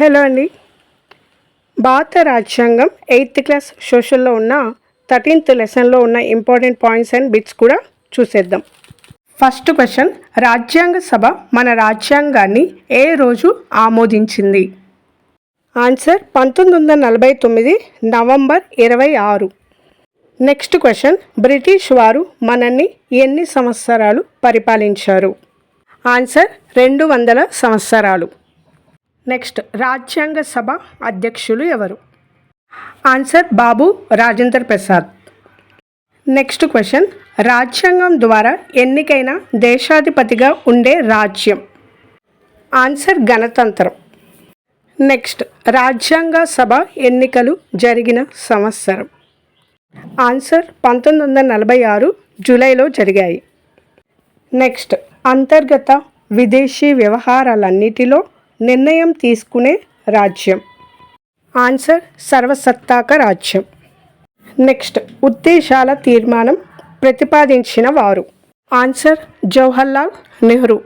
Hello అండి. భారత రాజ్యాంగం ఎయిత్ క్లాస్ సోషల్లో ఉన్న థర్టీన్త్ లెసన్లో ఉన్న ఇంపార్టెంట్ పాయింట్స్ అండ్ బిట్స్ కూడా చూసేద్దాం. ఫస్ట్ క్వశ్చన్ రాజ్యాంగ సభ మన రాజ్యాంగాన్ని ఏ రోజు ఆమోదించింది? ఆన్సర్ పంతొమ్మిది వందల నలభై తొమ్మిది నవంబర్ ఇరవై ఆరు. నెక్స్ట్ క్వశ్చన్ బ్రిటిష్ వారు మనల్ని ఎన్ని సంవత్సరాలు పరిపాలించారు? ఆన్సర్ రెండు వందల సంవత్సరాలు. నెక్స్ట్ రాజ్యాంగ సభ అధ్యక్షులు ఎవరు? Answer Babu Rajendra Prasad next question రాజ్యాంగం ద్వారా ఎన్నికైన దేశాధిపతిగా ఉండే రాజ్యం. ఆన్సర్ గణతంత్రం నెక్స్ట్ రాజ్యాంగ సభ ఎన్నికలు జరిగిన సంవత్సరం. ఆన్సర్ పంతొమ్మిది వందల నలభై ఆరు జూలైలో జరిగాయి. నెక్స్ట్ అంతర్గత విదేశీ వ్యవహారాలన్నిటిలో నిర్ణయం తీసుకునే రాజ్యం. ఆన్సర్ సర్వసత్తాక రాజ్యం. నెక్స్ట్ ఉద్దేశాల తీర్మానం ప్రతిపాదించిన వారు. ఆన్సర్ జవహర్లాల్ నెహ్రూ.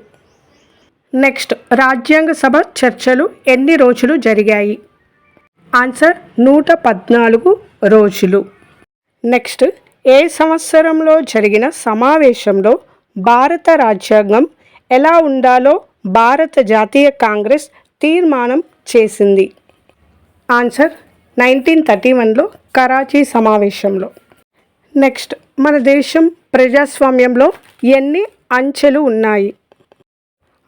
నెక్స్ట్ రాజ్యాంగ సభ చర్చలు ఎన్ని రోజులు జరిగాయి? ఆన్సర్ నూట పద్నాలుగు రోజులు. నెక్స్ట్ ఏ సంవత్సరంలో జరిగిన సమావేశంలో భారత రాజ్యాంగం ఎలా ఉండాలో భారత జాతీయ కాంగ్రెస్ తీర్మానం చేసింది. ఆన్సర్ నైన్టీన్ థర్టీ వన్లో కరాచీ సమావేశంలో. నెక్స్ట్ మన దేశం ప్రజాస్వామ్యంలో ఎన్ని అంచెలు ఉన్నాయి?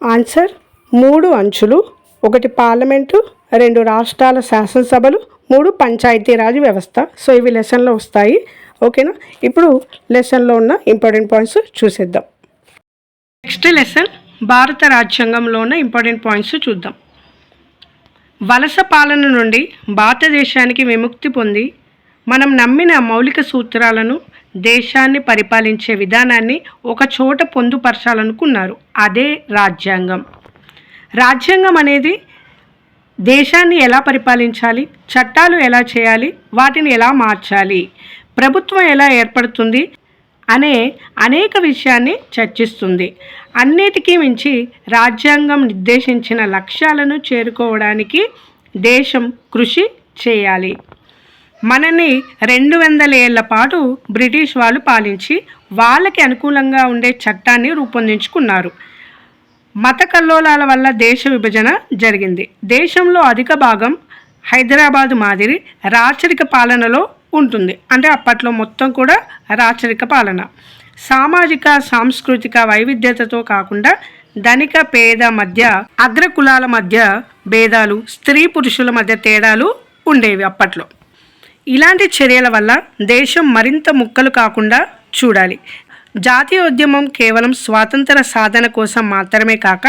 ఆన్సర్ మూడు అంచులు ఒకటి పార్లమెంటు రెండు రాష్ట్రాల శాసనసభలు మూడు పంచాయతీరాజ్ వ్యవస్థ. సో ఇవి లెసన్లో వస్తాయి. ఓకేనా? ఇప్పుడు లెసన్లో ఉన్న ఇంపార్టెంట్ పాయింట్స్ చూసేద్దాం. నెక్స్ట్ లెసన్ భారత రాజ్యాంగంలో ఉన్న ఇంపార్టెంట్ పాయింట్స్ చూద్దాం. వలస పాలన నుండి భారతదేశానికి విముక్తి పొంది మనం నమ్మిన మౌలిక సూత్రాలను దేశాన్ని పరిపాలించే విధానాన్ని ఒక చోట పొందుపరచాలనుకున్నారు. అదే రాజ్యాంగం. రాజ్యాంగం అనేది దేశాన్ని ఎలా పరిపాలించాలి చట్టాలు ఎలా చేయాలి వాటిని ఎలా మార్చాలి ప్రభుత్వం ఎలా ఏర్పడుతుంది అనే అనేక విషయాన్ని చర్చిస్తుంది. అన్నిటికీ మించి రాజ్యాంగం నిర్దేశించిన లక్ష్యాలను చేరుకోవడానికి దేశం కృషి చేయాలి. మనని రెండు వందల ఏళ్ళ పాటు బ్రిటిష్ వాళ్ళు పాలించి వాళ్ళకి అనుకూలంగా ఉండే చట్టాన్ని రూపొందించుకున్నారు. మత కల్లోలాల వల్ల దేశ విభజన జరిగింది. దేశంలో అధిక భాగం హైదరాబాద్ మాదిరి రాచరిక పాలనలో ఉంటుంది అంటే అప్పట్లో మొత్తం కూడా రాచరిక పాలన. సామాజిక సాంస్కృతిక వైవిధ్యతతో కాకుండా ధనిక పేద మధ్య అగ్రకులాల మధ్య భేదాలు స్త్రీ పురుషుల మధ్య తేడాలు ఉండేవి అప్పట్లో. ఇలాంటి చర్యల వల్ల దేశం మరింత ముక్కలు కాకుండా చూడాలి. జాతీయ ఉద్యమం కేవలం స్వాతంత్ర సాధన కోసం మాత్రమే కాక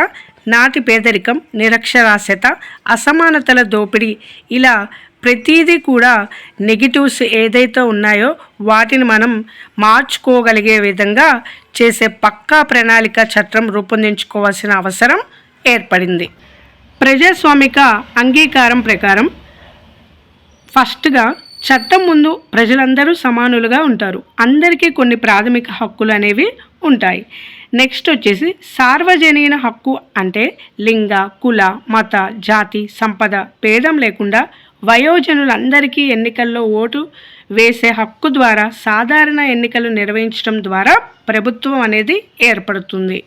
నాటి పేదరికం నిరక్షరాస్యత అసమానతల దోపిడీ ఇలా ప్రతిదీ కూడా నెగిటివ్స్ ఏదైతే ఉన్నాయో వాటిని మనం మార్చుకోగలిగే విధంగా చేసే పక్కా ప్రణాళిక చట్టం రూపొందించుకోవాల్సిన అవసరం ఏర్పడింది. ప్రజాస్వామిక అంగీకారం ప్రకారం ఫస్ట్గా చట్టం ముందు ప్రజలందరూ సమానులుగా ఉంటారు. అందరికీ కొన్ని ప్రాథమిక హక్కులు అనేవి ఉంటాయి. నెక్స్ట్ వచ్చేసి సార్వజనీన హక్కు అంటే లింగ కుల మత జాతి సంపద భేదం లేకుండా వయోజనులందరికీ ఎన్నికల్లో ఓటు వేసే హక్కు ద్వారా సాధారణ ఎన్నికలు నిర్వహించడం ద్వారా ప్రభుత్వం అనేది ఏర్పడుతుంది.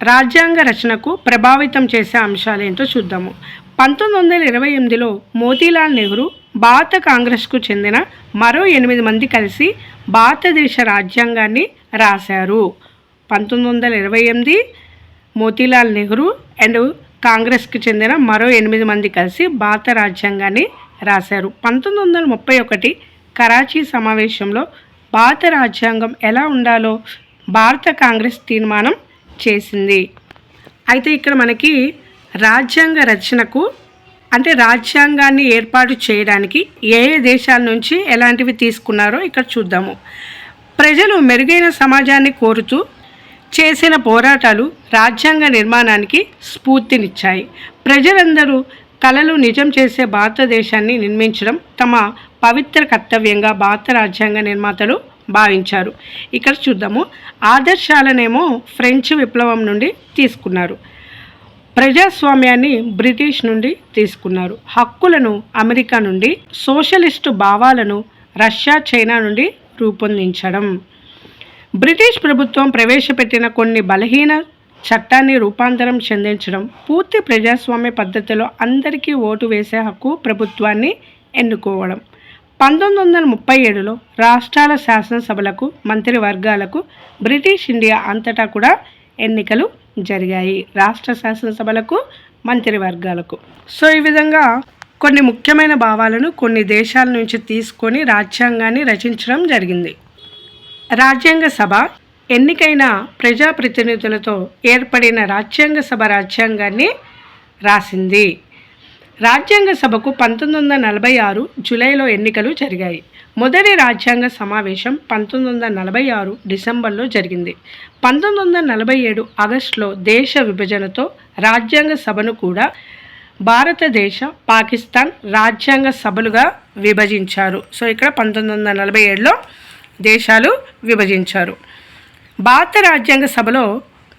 రాజ్యాంగ రచనకు ప్రభావితం చేసే అంశాలు ఏంటో చూద్దాము. పంతొమ్మిది వందల ఇరవై ఎనిమిదిలో మోతీలాల్ నెహ్రూ భారత కాంగ్రెస్కు చెందిన మరో ఎనిమిది మంది కలిసి భారతదేశ రాజ్యాంగాన్ని రాశారు. పంతొమ్మిది వందల ఇరవై ఎనిమిది మోతీలాల్ నెహ్రూ అండ్ కాంగ్రెస్కి చెందిన మరో ఎనిమిది మంది కలిసి భారత రాజ్యాంగాన్ని రాశారు. పంతొమ్మిది వందల ముప్పై ఒకటి కరాచీ సమావేశంలో భారత రాజ్యాంగం ఎలా ఉండాలో భారత కాంగ్రెస్ తీర్మానం చేసింది. అయితే ఇక్కడ మనకి రాజ్యాంగ రచనకు అంటే రాజ్యాంగాన్ని ఏర్పాటు చేయడానికి ఏ ఏ దేశాల నుంచి ఎలాంటివి తీసుకున్నారో ఇక్కడ చూద్దాము. ప్రజలు మెరుగైన సమాజాన్ని కోరుతూ చేసిన పోరాటాలు రాజ్యాంగ నిర్మాణానికి స్ఫూర్తినిచ్చాయి. ప్రజలందరూ కళలు నిజం చేసే భారతదేశాన్ని నిర్మించడం తమ పవిత్ర కర్తవ్యంగా భారత రాజ్యాంగ నిర్మాతలు భావించారు. ఇక్కడ చూద్దాము. ఆదర్శాలనేమో ఫ్రెంచ్ విప్లవం నుండి తీసుకున్నారు. ప్రజాస్వామ్యాన్ని బ్రిటిష్ నుండి తీసుకున్నారు. హక్కులను అమెరికా నుండి సోషలిస్టు భావాలను రష్యా చైనా నుండి రూపొందించడం. బ్రిటిష్ ప్రభుత్వం ప్రవేశపెట్టిన కొన్ని బలహీన చట్టాన్ని రూపాంతరం చెందించడం పూర్తి ప్రజాస్వామ్య పద్ధతిలో అందరికీ ఓటు వేసే హక్కు ప్రభుత్వాన్ని ఎన్నుకోవడం. పంతొమ్మిది వందల ముప్పై ఏడులో రాష్ట్రాల శాసనసభలకు మంత్రివర్గాలకు బ్రిటిష్ ఇండియా అంతటా కూడా ఎన్నికలు జరిగాయి. రాష్ట్ర శాసనసభలకు మంత్రివర్గాలకు. సో ఈ విధంగా కొన్ని ముఖ్యమైన భావాలను కొన్ని దేశాల నుంచి తీసుకొని రాజ్యాంగాన్ని రచించడం జరిగింది. రాజ్యాంగ సభ ఎన్నికైన ప్రజాప్రతినిధులతో ఏర్పడిన రాజ్యాంగ సభ రాజ్యాంగాన్ని రాసింది. రాజ్యాంగ సభకు పంతొమ్మిది వందల నలభై ఆరు జూలైలో ఎన్నికలు జరిగాయి. మొదటి రాజ్యాంగ సమావేశం పంతొమ్మిది వందల నలభై ఆరు డిసెంబర్లో జరిగింది. పంతొమ్మిది వందల నలభై ఏడు ఆగస్టులో దేశ విభజనతో రాజ్యాంగ సభను కూడా భారతదేశ పాకిస్తాన్ రాజ్యాంగ సభలుగా విభజించారు. సో ఇక్కడ పంతొమ్మిది వందల నలభై ఏడులో దేశాలు విభజించారు. భారత రాజ్యాంగ సభలో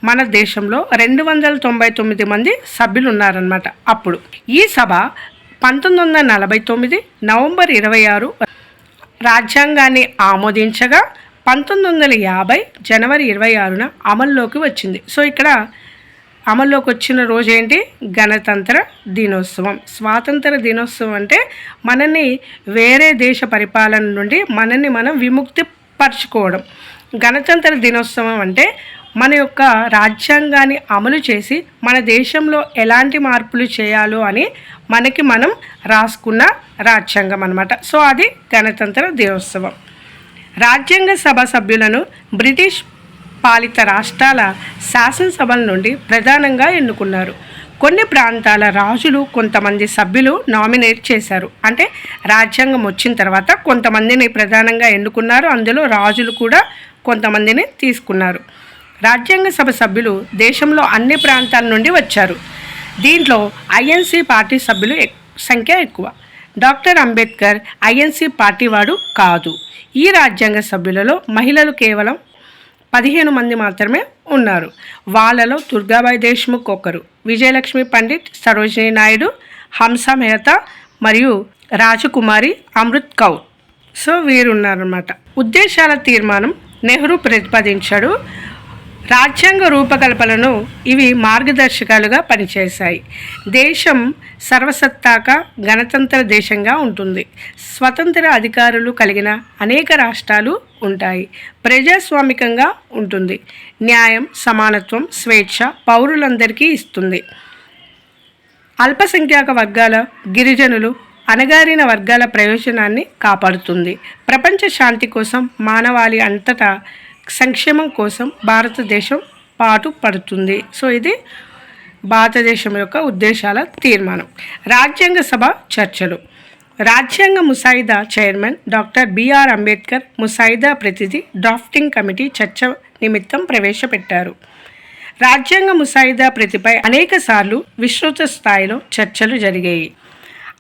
మన దేశంలో రెండు వందల తొంభై తొమ్మిది మంది సభ్యులు ఉన్నారనమాట అప్పుడు ఈ సభ పంతొమ్మిది వందల నలభై తొమ్మిది నవంబర్ ఇరవై ఆరు రాజ్యాంగాన్ని ఆమోదించగా పంతొమ్మిది వందల యాభై జనవరి ఇరవై ఆరున అమల్లోకి వచ్చింది. సో ఇక్కడ అమల్లోకి వచ్చిన రోజు ఏంటి? గణతంత్ర దినోత్సవం. స్వాతంత్ర దినోత్సవం అంటే మనల్ని వేరే దేశ పరిపాలన నుండి మనల్ని మనం విముక్తి పరచుకోవడం గణతంత్ర దినోత్సవం అంటే మన యొక్క రాజ్యాంగాన్ని అమలు చేసి మన దేశంలో ఎలాంటి మార్పులు చేయాలో అని మనకి మనం రాసుకున్న రాజ్యాంగం అనమాట సో అది గణతంత్ర దినోత్సవం. రాజ్యాంగ సభ సభ్యులను బ్రిటిష్ పాలిత రాష్ట్రాల శాసనసభల నుండి ప్రధానంగా ఎన్నుకున్నారు. కొన్ని ప్రాంతాల రాజులు కొంతమంది సభ్యులు నామినేట్ చేశారు. అంటే రాజ్యాంగం వచ్చిన తర్వాత కొంతమందిని ప్రధానంగా ఎన్నుకున్నారు. అందులో రాజులు కూడా కొంతమందిని తీసుకున్నారు. రాజ్యాంగ సభ సభ్యులు దేశంలో అన్ని ప్రాంతాల నుండి వచ్చారు. దీంట్లో ఐఎన్సీ పార్టీ సభ్యులు ఎక్- సంఖ్య ఎక్కువ. డాక్టర్ అంబేద్కర్ ఐఎన్సీ పార్టీ వాడు కాదు. ఈ రాజ్యాంగ సభ్యులలో మహిళలు కేవలం పదిహేను మంది మాత్రమే ఉన్నారు. వాళ్ళలో దుర్గాబాయి దేశ్ముఖ్ ఒకరు విజయలక్ష్మి పండిట్ సరోజినీ నాయుడు హంస మెహతా మరియు రాజకుమారి అమృత్ కౌర్. సో వీరున్నారన్నమాట. ఉద్దేశాల తీర్మానం నెహ్రూ ప్రతిపాదించాడు. రాజ్యాంగ రూపకల్పనను ఇవి మార్గదర్శకాలుగా పనిచేశాయి. దేశం సర్వసత్తాక గణతంత్ర దేశంగా ఉంటుంది. స్వతంత్ర అధికారులు కలిగిన అనేక రాష్ట్రాలు ఉంటాయి. ప్రజాస్వామికంగా ఉంటుంది. న్యాయం సమానత్వం స్వేచ్ఛ పౌరులందరికీ ఇస్తుంది. అల్పసంఖ్యాక వర్గాల గిరిజనులు అణగారిన వర్గాల ప్రయోజనాన్ని కాపాడుతుంది. ప్రపంచ శాంతి కోసం మానవాళి అంతటా సంక్షేమం కోసం భారతదేశం పాటు పడుతుంది. సో ఇది భారతదేశం యొక్క ఉద్దేశాల తీర్మానం. రాజ్యాంగ సభ చర్చలు. రాజ్యాంగ ముసాయిదా చైర్మన్ డాక్టర్ బిఆర్ అంబేద్కర్ ముసాయిదా ప్రతినిధి డ్రాఫ్టింగ్ కమిటీ చర్చ నిమిత్తం ప్రవేశపెట్టారు. రాజ్యాంగ ముసాయిదా ప్రతిపై అనేక సార్లు విస్తృత స్థాయిలో చర్చలు జరిగాయి.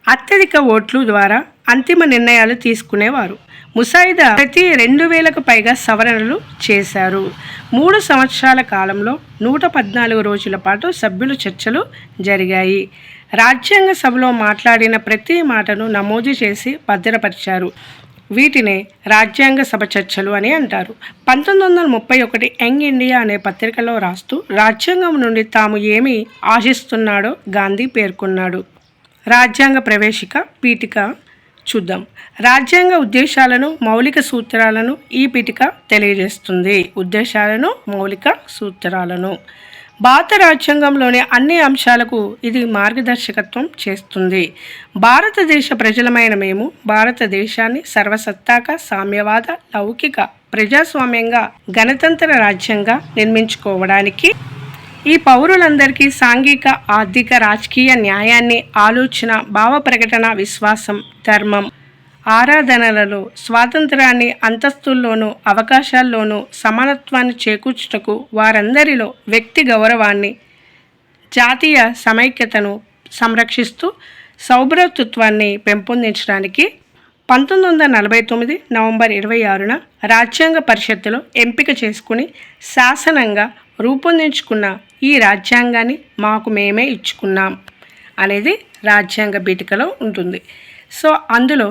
అత్యధిక ఓట్లు ద్వారా అంతిమ నిర్ణయాలు తీసుకునేవారు. ముసాయిదా ప్రతి రెండు వేలకు పైగా సవరణలు చేశారు. మూడు సంవత్సరాల కాలంలో నూట పద్నాలుగు రోజుల పాటు సభ్యులు చర్చలు జరిగాయి. రాజ్యాంగ సభలో మాట్లాడిన ప్రతి మాటను నమోదు చేసి భద్రపరిచారు. వీటినే రాజ్యాంగ సభ చర్చలు అని అంటారు. పంతొమ్మిది వందల ముప్పై ఒకటి యంగ్ ఇండియా అనే పత్రికలో రాస్తూ రాజ్యాంగం నుండి తాము ఏమి ఆశిస్తున్నాడో గాంధీ పేర్కొన్నాడు. రాజ్యాంగ ప్రవేశిక పీఠిక చూద్దాం. రాజ్యాంగ ఉద్దేశాలను మౌలిక సూత్రాలను ఈ పీఠిక తెలియజేస్తుంది. ఉద్దేశాలను మౌలిక సూత్రాలను. భారత రాజ్యాంగంలోని అన్ని అంశాలకు ఇది మార్గదర్శకత్వం చేస్తుంది. భారతదేశ ప్రజలమైన మేము భారతదేశాన్ని సర్వసత్తాక సామ్యవాద లౌకిక ప్రజాస్వామ్యంగా గణతంత్ర రాజ్యంగా నిర్మించుకోవడానికి ఈ పౌరులందరికీ సాంఘిక ఆర్థిక రాజకీయ న్యాయాన్ని ఆలోచన భావ ప్రకటన విశ్వాసం ధర్మం ఆరాధనలలో స్వాతంత్రాన్ని అంతస్తుల్లోనూ అవకాశాల్లోనూ సమానత్వాన్ని చేకూర్చుటకు వారందరిలో వ్యక్తి గౌరవాన్ని జాతీయ సమైక్యతను సంరక్షిస్తూ సౌభ్రతత్వాన్ని పెంపొందించడానికి పంతొమ్మిది వందల నలభై తొమ్మిది నవంబర్ ఇరవై ఆరున రాజ్యాంగ పరిషత్తులో ఎంపిక చేసుకుని శాసనంగా రూపొందించుకున్న ఈ రాజ్యాంగాన్ని మాకు మేమే ఇచ్చుకున్నాం అనేది రాజ్యాంగ పీఠికలో ఉంటుంది. సో అందులో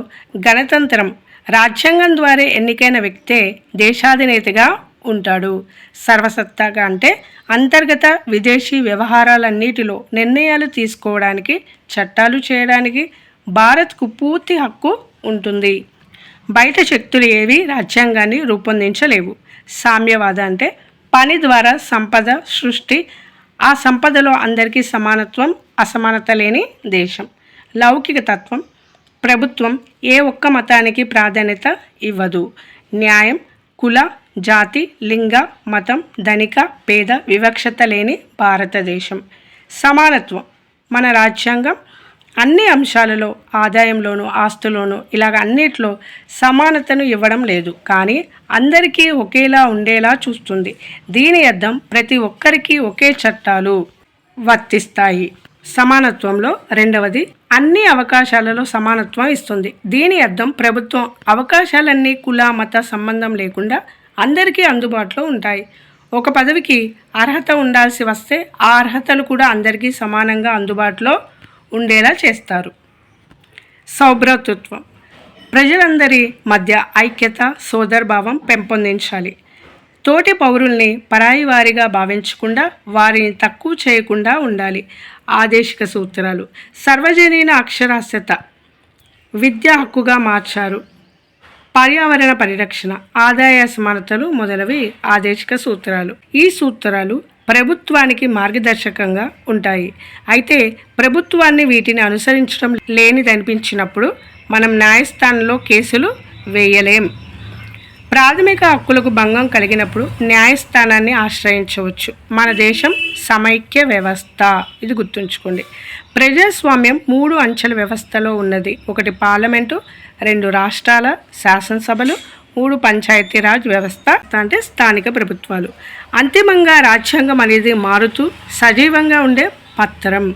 గణతంత్రం రాజ్యాంగం ద్వారా ఎన్నికైన వ్యక్తే దేశాధినేతగా ఉంటాడు. సర్వసత్తాగా అంటే అంతర్గత విదేశీ వ్యవహారాలన్నిటిలో నిర్ణయాలు తీసుకోవడానికి చట్టాలు చేయడానికి భారత్కు పూర్తి హక్కు ఉంటుంది. బయట శక్తులు ఏవి రాజ్యాంగాన్ని రూపొందించలేవు. సామ్యవాద అంటే పని ద్వారా సంపద సృష్టి ఆ సంపదలో అందరికీ సమానత్వం అసమానత లేని దేశం. లౌకిక తత్వం ప్రభుత్వం ఏ ఒక్క మతానికి ప్రాధాన్యత ఇవ్వదు. న్యాయం కుల జాతి లింగ మతం ధనిక పేద వివక్షత లేని భారతదేశం. సమానత్వం మన రాజ్యాంగం అన్ని అంశాలలో ఆదాయంలోనూ ఆస్తులోనూ ఇలాగ అన్నిట్లో సమానతను ఇవ్వడం లేదు. కానీ అందరికీ ఒకేలా ఉండేలా చూస్తుంది. దీని అర్థం ప్రతి ఒక్కరికి ఒకే చట్టాలు వర్తిస్తాయి. సమానత్వంలో రెండవది అన్ని అవకాశాలలో సమానత్వం ఇస్తుంది. దీని అర్థం ప్రభుత్వం అవకాశాలన్నీ కుల మత సంబంధం లేకుండా అందరికీ అందుబాటులో ఉంటాయి. ఒక పదవికి అర్హత ఉండాల్సి వస్తే ఆ అర్హతలు కూడా అందరికీ సమానంగా అందుబాటులో ఉండేలా చేస్తారు. సౌభ్రతృత్వం. ప్రజలందరి మధ్య ఐక్యత సోదరభావం పెంపొందించాలి. తోటి పౌరుల్ని పరాయి వారిగా భావించకుండా వారిని తక్కువ చేయకుండా ఉండాలి. ఆదేశిక సూత్రాలు. సర్వజనీన అక్షరాస్యత. విద్య హక్కుగా మార్చారు. పర్యావరణ పరిరక్షణ ఆదాయ సమానతలు మొదలవి ఆదేశిక సూత్రాలు. ఈ సూత్రాలు ప్రభుత్వానికి మార్గదర్శకంగా ఉంటాయి. అయితే ప్రభుత్వాన్ని వీటిని అనుసరించడం లేనిదనిపించినప్పుడు మనం న్యాయస్థానంలో కేసులు వేయలేం. ప్రాథమిక హక్కులకు భంగం కలిగినప్పుడు న్యాయస్థానాన్ని ఆశ్రయించవచ్చు. మన దేశం సమైక్య వ్యవస్థ. ఇది గుర్తుంచుకోండి. ప్రజాస్వామ్యం మూడు అంచెల వ్యవస్థలో ఉన్నది. ఒకటి పార్లమెంటు రెండు రాష్ట్రాల శాసనసభలు మూడు పంచాయతీరాజ్ వ్యవస్థ అంటే స్థానిక ప్రభుత్వాలు. అంతిమంగా రాజ్యాంగం అనేది మారుతూ సజీవంగా ఉండే పత్రం.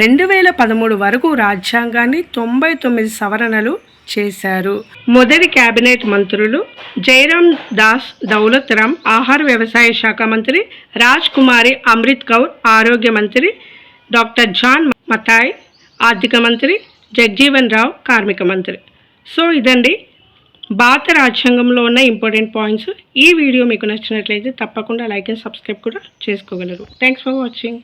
రెండు వేల పదమూడు వరకు రాజ్యాంగాన్ని తొంభై తొమ్మిది సవరణలు చేశారు. మొదటి కేబినెట్ మంత్రులు జయరామ్ దాస్ దౌలత్ రామ్ ఆహార వ్యవసాయ శాఖ మంత్రి రాజ్ కుమారి అమృత్ కౌర్ ఆరోగ్య మంత్రి డాక్టర్ జాన్ మతాయ్ ఆర్థిక మంత్రి జగ్జీవన్ రావు కార్మిక మంత్రి. సో ఇదండి భారత రాజ్యాంగంలో ఉన్న ఇంపార్టెంట్ పాయింట్స్. ఈ వీడియో మీకు నచ్చినట్లయితే తప్పకుండా లైక్ అండ్ సబ్స్క్రైబ్ కూడా చేసుకోగలరు. Thanks for watching